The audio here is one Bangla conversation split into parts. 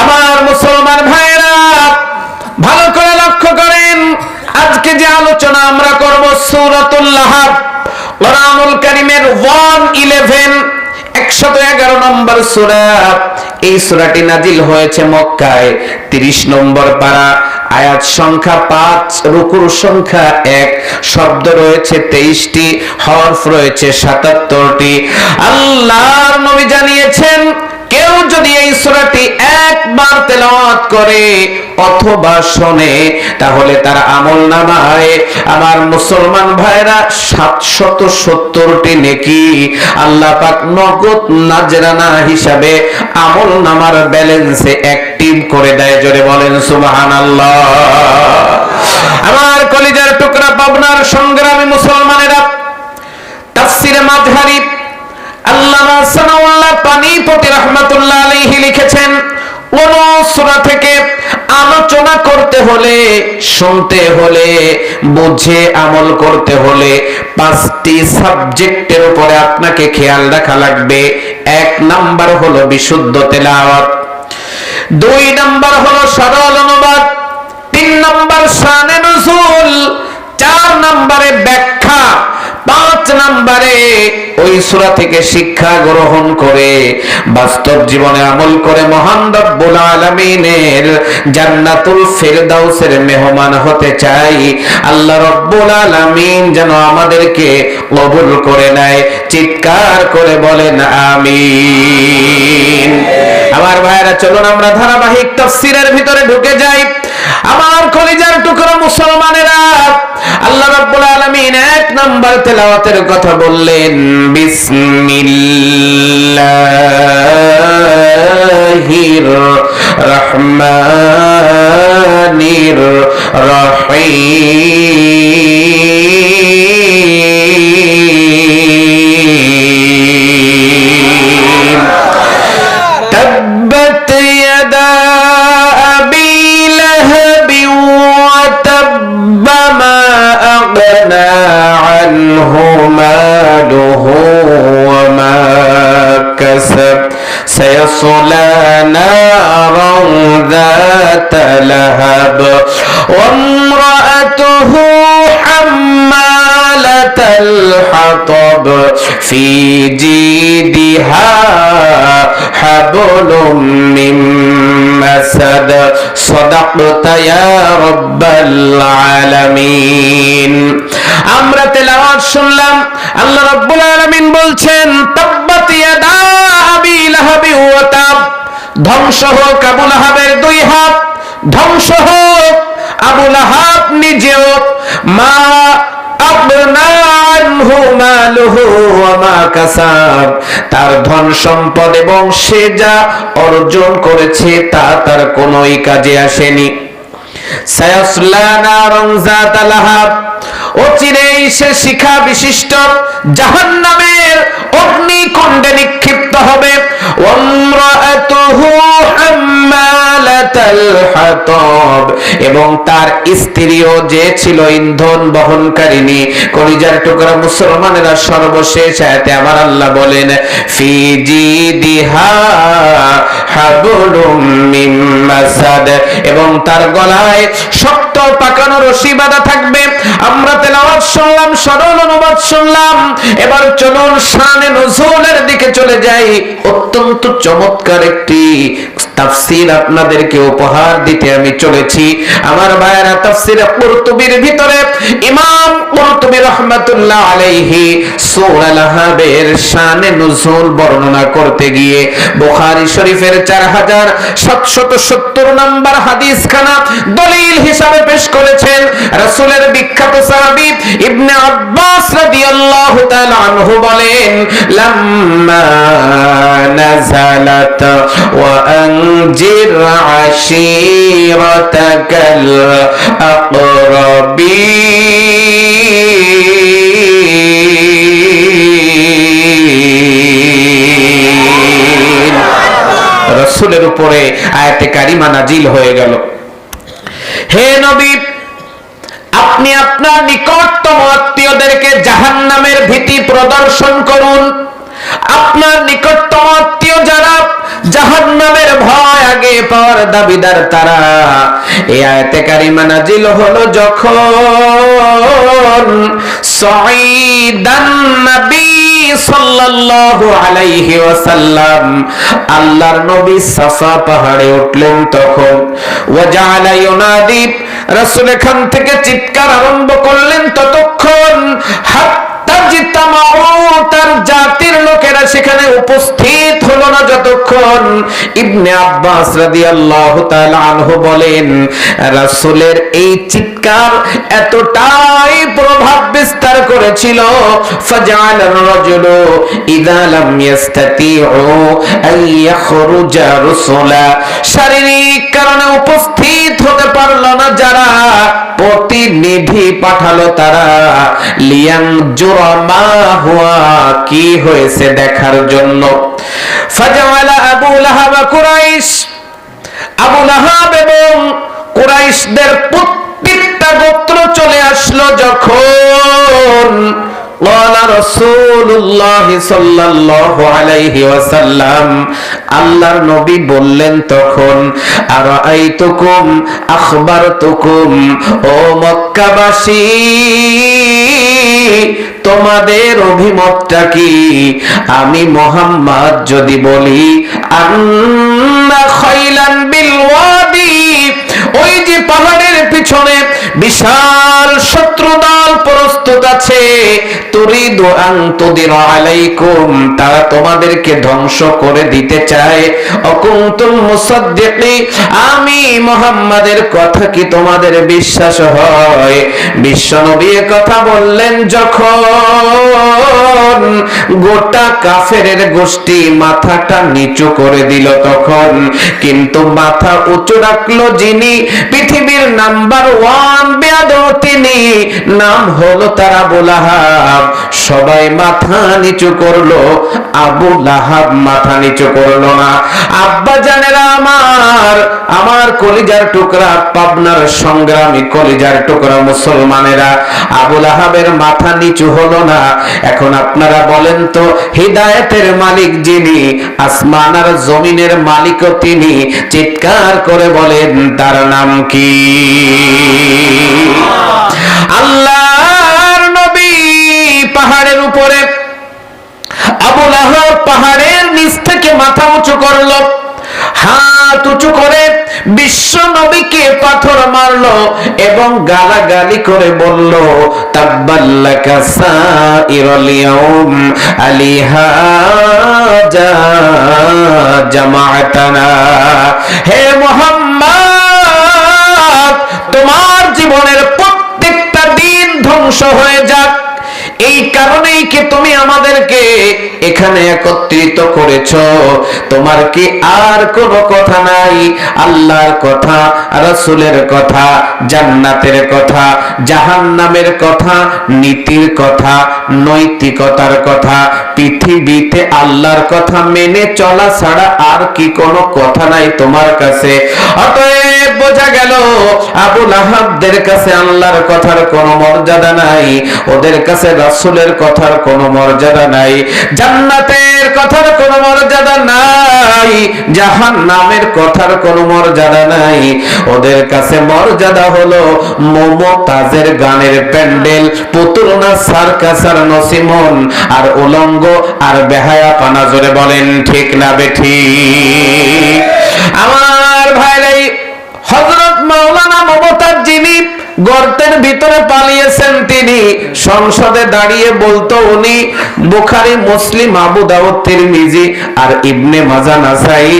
আমার মুসলমান ভাইরা ভালো করে লক্ষ্য করেন, আজকে যে আলোচনা আমরা করব সূরাতুল্লাহ কোরআনুল কারীমের 111 একশত এগারো নম্বর সুরা। এই সুরাটি নাজিল হয়েছে মক্কায়, তিরিশ নম্বর পারা, আয়াত সংখ্যা পাঁচ, রুকুর সংখ্যা এক, শব্দ রয়েছে তেইশটি, হরফ রয়েছে সাতাত্তরটি। আল্লাহর নবী জানিয়েছেন কেউ যদি এই সূরাটি একবার তেলাওয়াত করে অথবা শোনে, তাহলে তার আমল নামায়। আমার মুসলমান ভাইরা, সাতশত সত্তরটি নেকি আল্লাহ পাক নগদ নাজরানা হিসাবে আমল নামার ব্যালেন্সে অ্যাক্টিভ করে দেয়। জোরে বলেন, সুবহানাল্লাহ। আমার কলিজার টুকরা পাবনার সংগ্রামী মুসলমানেরা, তাফসিরে মাঝহারি আলোচনা করতে হলে, শুনতে হলে, বুঝে আমল করতে হলে পাঁচটি সাবজেক্টের উপরে আপনাকে খেয়াল রাখা লাগবে। এক নাম্বার হলো বিশুদ্ধ তেলাওয়াত, দুই নাম্বার হলো সরল অনুবাদ, তিন নাম্বার শানে নজুল, চার নাম্বারে ব্যাখ্যা নাম্বারে ওই সূরা থেকে শিক্ষা গ্রহণ করে বাস্তব জীবনে আমল করে মহান রব্বুল আলামিনের জান্নাতুল ফেরদাউসের মেহমান হতে চাই। আল্লাহ রব্বুল আলামিন যেন আমাদেরকে কবুল করে নেয়, চিৎকার করে বলেন, আমিন। আমার ভাইরা চলুন আমরা ধারাবাহিক তাফসীরের ভিতরে ঢুকে যাই। আমার কলিজার টুকরো মুসলমানেরা আল্লাহ রাব্বুল আলামিন এক নাম্বার তেলাওয়াতের কথা বললেন বিসমিল্লাহির রহমানির রহিম। في جيدها حبل من مسد صدقت يا رب العالمين আমরা তেলাওয়াত শুনলাম আল্লাহ রাব্বুল আলামিন বলছেন তাব্বাত ইয়াদা আবি লাহাবি ওয়া তাব ধ্বংস হোক আবু লাহাবের দুই হাত ধ্বংস হোক আবু লাহাব নিজেও মা তার ধন সম্পদ এবং সে যা অর্জন করেছে, তা তার কোনোই কাজে আসেনি। অচিরেই সে শিখা বিশিষ্ট, জাহান্নামের অগ্নিকুণ্ডে নিক্ষিপ্ত হবে। হাম্মালাতাল হাতাব এবং তার স্ত্রীও যে ছিল ইন্ধন কলিজার টুকরা মুসলমানেরা সর্বশেষ আমার আল্লাহ বলেন এবং তার গলায় শক্ত পাকানো রশি বাঁধা থাকবে। আমরা তেলাওয়াত শুনলাম, সরল অনুবাদ শুনলাম। এবার চলুন শানে নজুলের দিকে চলে যাই। অত্যন্ত চমৎকার একটি তাফসীর আপনাদেরকে উপহার দিতে আমি চলেছি। আমার ভাইয়েরা তাফসীরে কুরতুবির ভিতরে ইমাম কুরতুবি রাহমাতুল্লাহ আলাইহি সূরা লাহাবের শানে নজুল বর্ণনা করতে গিয়ে বুখারী শরীফের 4770 নম্বর হাদিস খানা দলিল হিসাবে পেশ করেছেন রাসূলের বিখ্যাত সাহাবী ইবনে আব্বাস রাদিয়াল্লাহু তাআলা আনহু বলেন, লাম্মা নাযালাত ওয়া আনজির আশীরাতাকাল আকরাবিন রাসূলের উপরে আয়াতে কারিমা নাজিল হয়ে গেল। হে নবী, আপনি আপনার নিকটতম আত্মীয়দেরকে জাহান্নামের ভীতি প্রদর্শন করুন। আপনার নিকটতম আত্মীয় যারা জাহান্নামের ভয় আগে দাবিদার তারা। এই আয়াতে কারিমা নাজিল হলো যখন নবী সাল্লাল্লাহু আলাইহি ওয়াসাল্লাম আল্লাহর নবী সাফা পাহাড়ে উঠলেন তখন। ওয়াজালা ইউনাদি, রাসূল এখান থেকে চিৎকার আরম্ভ করলেন ততক্ষণ। জিতামাউ তার জাতির লোকেরা সেখানে উপস্থিত হলো না যতক্ষণ? ইবনে আব্বাস রাদিয়াল্লাহু তাআলা আনহু বলেন, রাসূলের এই চিৎকার এতটাই প্রভাব বিস্তার করেছিল ফাজাল রাজুলু ইযা লাম ইস্তাতিউ আন ইয়াখরুজা রুসুলা। শারীরিক কারণে উপস্থিত হতে পারল না যারা প্রতিনিধি পাঠালো তারা। লিয়াং জুরমা হুয়া, কি হয়েছে দেখার জন্য। ফাজাওয়ালা এবং কুরাইশদের প্রত্যেকটা গোত্র চলে আসলো যখন قال رسول الله صلى الله عليه وسلم আল্লাহর নবী বললেন তখন আর আইতুকুম আখবারতুকুম ও মক্কাবাসী তোমাদের অভিমতটা কি আমি মোহাম্মদ যদি বলি আন্না খাইলান বিল ওয়াদি ওই যে পাহাড়ের পিছনে বিশাল শত্রু দল প্রস্তুত আছে আলাইকুম, তারা তোমাদেরকে ধ্বংস করে দিতে চায়। আমি মোহাম্মদের কথা কি তোমাদের বিশ্বাস হয়? বিশ্বনবী কথা বললেন যখন গোটা কাফেরের গোষ্ঠী মাথাটা নিচু করে দিল তখন। কিন্তু মাথা উঁচু রাখল যিনি, পৃথিবীর নাম্বার ওয়ান বেয়াদব তিনি। নাম হলো তার আবু সবাই মাথা নিচু করল, আবু লাহাব মাথা নিচু করল না। আব্বা জানেরা আমার আমার কলিজার টুকরা, পাবনার সংগ্রামী কলিজার টুকরা মুসলমানেরা। আবু লাহাবের মাথা নিচু হলো না। এখন আপনারা বলেন তো, হৃদায়তের মালিক যিনি, আসমান আর জমিনের মালিকও তিনি, চিৎকার করে বলেন, তার নাম কি? আল্লাহর নবী পাহাড়ের উপরে। আবু লাহাব পাহাড়ের নিচ থেকে মাথা উঁচু করল, হাত উঁচু করে বিশ্ব নবীকে পাথর মারলো এবং গালাগালি করে বলল হে মুহাম্মদ, তোমার জীবনের প্রত্যেকটা দিন ধ্বংস হয়ে যাক। এই কারণেই কি তুমি আমাদেরকে এখানে একত্রিত করেছ? তোমার কি আর কোনো কথা নাই? আল্লাহর কথা, রাসূলের কথা, জান্নাতের কথা, জাহান্নামের কথা, নীতির কথা, নৈতিকতার কথা, পৃথিবীতে আল্লাহর কথা মেনে চলা ছাড়া আর কি কোনো কথা নাই তোমার কাছে? অতএব বোঝা গেল, আবুল আহাবদের কাছে আল্লাহর কথার কোনো মর্যাদা নাই, ওদের কাছে রাসূলের কথার কোনো মর্যাদা নাই, জান্নাতের কথার কোনো মর্যাদা নাই, জাহান্নামের কথার কোনো মর্যাদা নাই, ওদের কাছে মর্যাদা হলো মমতাজের গানের প্যান্ডেল পুতুল না সার্কাস আর নসিমন, আর উলঙ্গ আর বেহায়া পানা জোরে বলেন, ঠিক না বেঠি হযরত মাওলানা মমতার যিনি গর্তের ভিতরে পালিয়েছেন তিনি। সংসদে দাঁড়িয়ে বলতো উনি, বুখারী, মুসলিম, আবু দাউদ, তিরমিজি আর ইবনে মাজা, নাসাই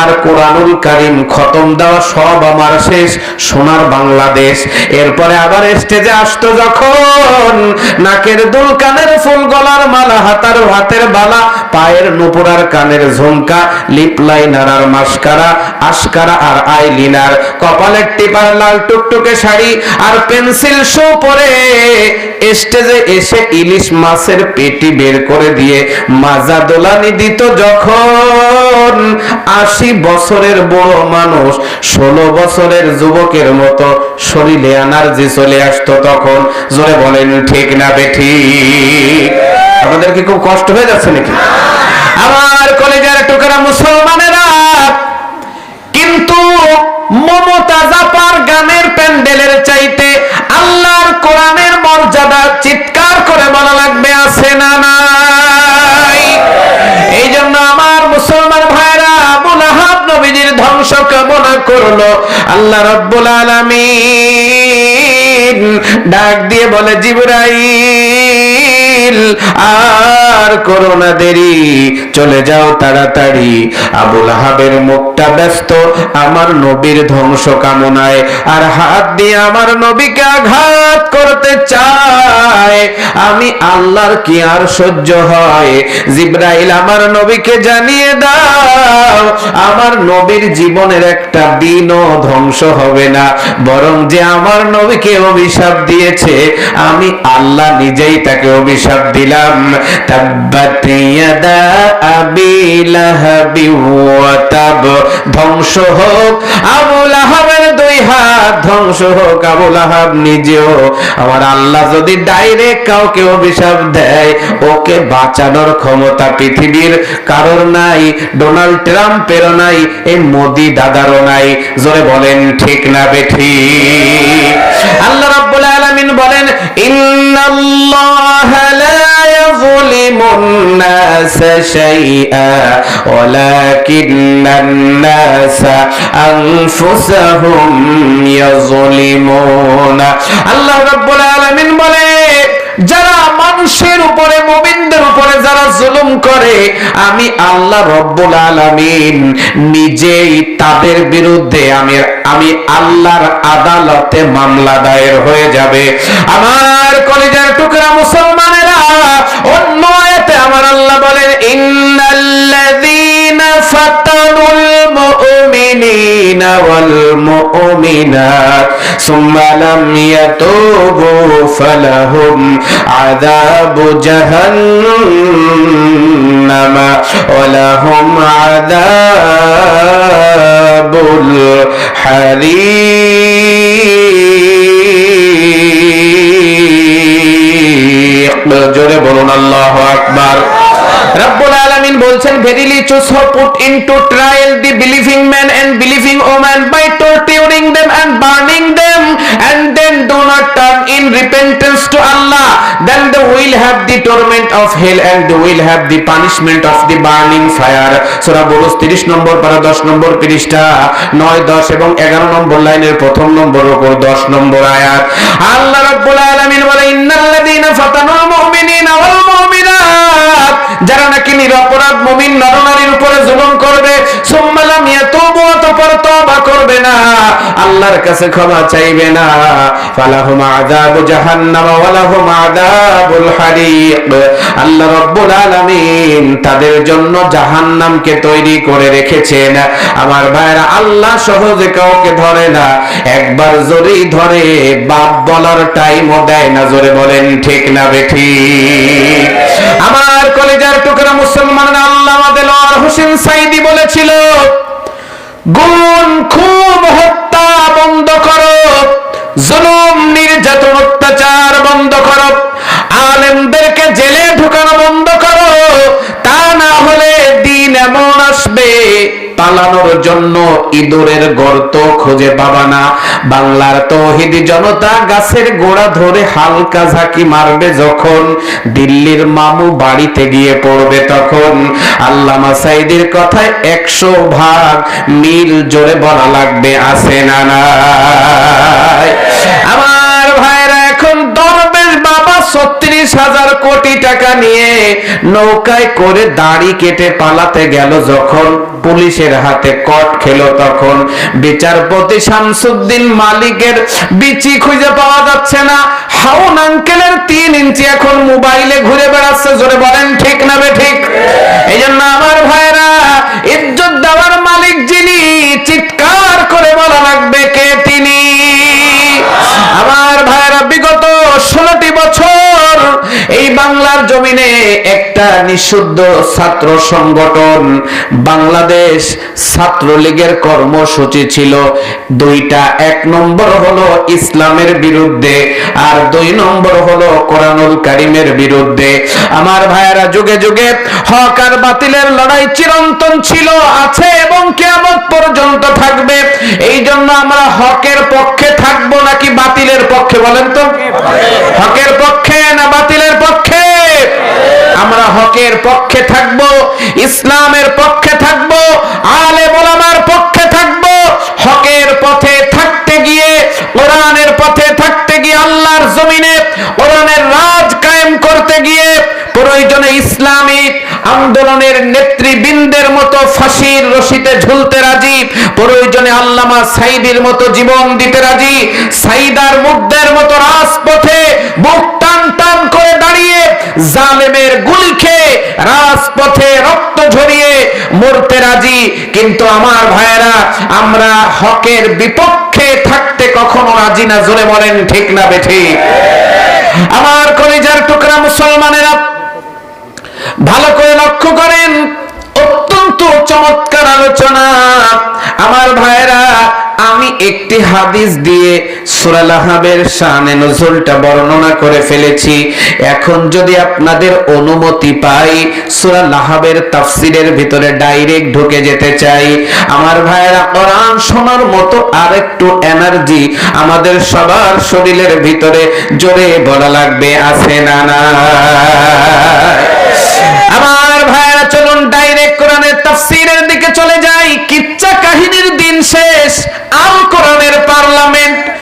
আর কোরআনুল কারীম খতম দেওয়া সব আমার শেষ, সোনার বাংলাদেশ। এরপরে আবার স্টেজে আসতো যখন নাকের দুল কানের ফুল গলার মালা, হাতার হাতের বালা, পায়ের নুপুরার কানের ঝুমকা লিপ লাইনার আর মাস্কারা, আশকারা আর আইলিনার, কপালের টিপার লাল টুকটুকে শাড়ি আর পেন্সিল শো পরে স্টেজে এসে ইলিশ মাছের পেটি বের করে দিয়ে মাজা দোলানি দিত যখন আশি বছরের বড় মানুষ, ষোলো বছরের যুবকের মতো শরীরে এনার্জি চলে আসতো তখন। জোরে বলেন, ঠিক না বেঠি আপনাদের কি খুব কষ্ট হয়ে যাচ্ছে নাকি? আমার কলেজের টুকরা মুসলমানেরা কিন্তু মমতা চাইতে আল্লাহর কোরআনের মর্যাদা চিৎকার করে বলা লাগবে, আছে না নাই? এই জন্য আমার মুসলমান ভাইরা, আবুল নবীজির ধ্বংস কামনা করল। আল্লাহ রব্বুল আলামিন ডাক দিয়ে বলে, জিবরাইল, আর করো না দেরি, চলে যাও তাড়াতাড়ি। আবুল আহাবের মুখটা ব্যস্ত, আমার নবীর ধ্বংস কামনায়। আর হাত দিয়ে আমার নবীকে আঘাত করতে চায়। আমি আল্লাহর কি আর সহ্য হয়? জিব্রাইল, আমার নবীকে জানিয়ে দাও, আমার নবীর জীবনের একটা দিনও ধ্বংস হবে না। বরং যে আমার নবীকে অভিশাপ দিয়েছে, আমি আল্লাহ নিজেই তাকে অভিশাপ দিলাম। ধ্বংস হোক, আবু লাহাবের দুই হাত। ধ্বংস হোক, আবু লাহাব নিজেও। আমার আল্লাহ যদি ডাইরেক্ট কাউকে অভিশাপ দেয়, ওকে বাঁচানোর ক্ষমতা পৃথিবীর কারোর নাই, ডোনাল্ড ট্রাম্পেরও নাই, এই মোদি দাদারও নাই। জোরে বলেন, ঠিক না বেঠি। আল্লাহ আলামিন বলেন, ইন্নাল্লাহা লা ইয়াযলিমুন নাসা শাইআ, ওয়ালাকিন্নান নাসা আনফুসাহুম ইয়াযলিমুন। আল্লাহ রাব্বুল আলামিন বলে, যারা মানুষের উপরে, মোমিনদের উপরে যারা জুলুম করে, আমি আল্লাহ রব্বুল আলামিন নিজেই তাদের বিরুদ্ধে আমি আমি আল্লাহর আদালতে মামলা দায়ের হয়ে যাবে। আমার কলেজের টুকরা মুসলমানেরা অন্য মুমিনাত সুম্মা লাম ইয়াতুবু ফালাহুম আযাবু জাহান্নামা ওয়া লাহুম আযাবুল হারিক জোরে বলুন, আল্লাহু আকবার। রব্বুল করেন বলছেন verily choose put in trial the believing man and believing woman by torturing them and burning them and then do not turn in repentance to Allah then they will have the torment of hell and they will have the punishment of the burning fire সূরা বুরুজ 30 নম্বর পারা 10 নম্বর পৃষ্ঠা 9 10 এবং 11 নম্বর লাইনের প্রথম নম্বর ও 10 নম্বর আয়াত। আল্লাহ রাব্বুল আলামিন বলে, ইন্নাল্লাযিনা ফাতানুল মুমিনিনা ওয়াল মুমিনাত যারা নাকি নিরপরাধ মমিন নরনারীর আল্লাহর কাছে ক্ষমা চাইবে না। ফালাহুম আযাবু জাহান্নাম ওয়া লাহুম আযাবুল হারিক। আল্লাহ রাব্বুল আলামিন তাদের জন্য জাহান্নামকে তৈরি করে রেখেছেন। আমার ভাইরা, আল্লাহ সহজে কাউকে ধরে না। একবার জোরেই ধরে, বাপ বলার টাইমও দেয় না। জোরে বলেন, ঠিক না বেঠি আমার কলেজার টুকরা মুসলমান আল্লাহ দেলোয়ার হোসেন সাইদি বলেছিল গুণ ইঁদুরের গর্ত খুঁজে পাবা না। বাংলার তৌহিদি জনতা গাছের গোড়া ধরে হালকা ঝাঁকি মারবে যখন দিল্লির মামু বাড়িতে গিয়ে পড়বে তখন। আল্লামা সাইদির কথায় একশো ভাগ মিল জোরে বলা লাগবে, আছে না আমার ছত্রিশ হাজার কোটি টাকা নিয়ে নৌকায় করে দাড়ি কেটে পালাতে গেল যখন পুলিশের হাতে কট খেলো তখন। বিচারপতি শামসুদ্দিন মালিকের বিচি খুঁজে পাওয়া যাচ্ছে না। হাউন আঙ্কেলের তিন ইঞ্চি এখন মোবাইলে ঘুরে বেড়াচ্ছে, জোরে বলেন, ঠিক না বে ঠিক? এই জন্য আমার ভাইরা ইজ্জত দেওয়ার মালিক যিনি জমিনে একটা নিষিদ্ধ ছাত্র সংগঠন, বাংলাদেশ ছাত্রলীগের কর্মসূচি ছিল। দুইটা, এক নম্বর হলো ইসলামের বিরুদ্ধে আর দুই নম্বর হলো কোরআনুল কারিমের বিরুদ্ধে। আমার ভাইয়েরা, যুগে যুগে হক আর বাতিলের লড়াই চিরন্তন ছিল, আছে এবং কিয়ামত পর্যন্ত থাকবে। এই জন্য আমরা হকের পক্ষে থাকব নাকি বাতিলের পক্ষে বলেন তো? হকের পক্ষে না বাতিলের পক্ষে? আমরা হকের পক্ষে থাকব, ইসলামের পক্ষে থাকব আলে মোলামার পক্ষে থাকব। হকের পথে থাকতে গিয়ে, কোরআনের পথে থাকতে গিয়ে আল্লাহর জমিনে, কোরআনের রাজ কায়েম করতে গিয়ে প্রয়োজনে ইসলামিক আন্দোলনের নেতৃবৃন্দের মতো ফাঁসির রশিতে ঝুলতে রাজি, প্রয়োজনে আল্লামা সাইদির মতো জীবন দিতে রাজি, সাইদার মুগ্ধের মতো রাজপথে বুক টান টান করে জালেমের গুলি খেয়ে রাজপথে রক্ত ঝরিয়ে মরতে রাজি। কিন্তু আমার ভাইয়েরা, আমরা হকের বিপক্ষে থাকতে কখনো রাজি না, জোরে বলেন, ঠিক না বেঠি? আমার কলিজার টুকরা মুসলমানেরা, ভালো করে লক্ষ্য করেন চমৎকার আলোচনা। আমার ভাইরা আমি একটি হাদিস দিয়ে সূরা লাহাবের শানে নজুলটা বর্ণনা করে ফেলেছি। এখন যদি আপনাদের অনুমতি পাই, সূরা লাহাবের তাফসিরের ভিতরে ডাইরেক্ট ঢুকে যেতে চাই। আমার ভাইরা কোরআন শোনার মতো আরেকটু এনার্জি আমাদের সবার শরীরের ভিতরে জোরে বলা লাগবে, আছে না না কোরআনের তাফসিরের দিকে চলে যাই কিচ্ছা কাহিনীর দিন শেষ আর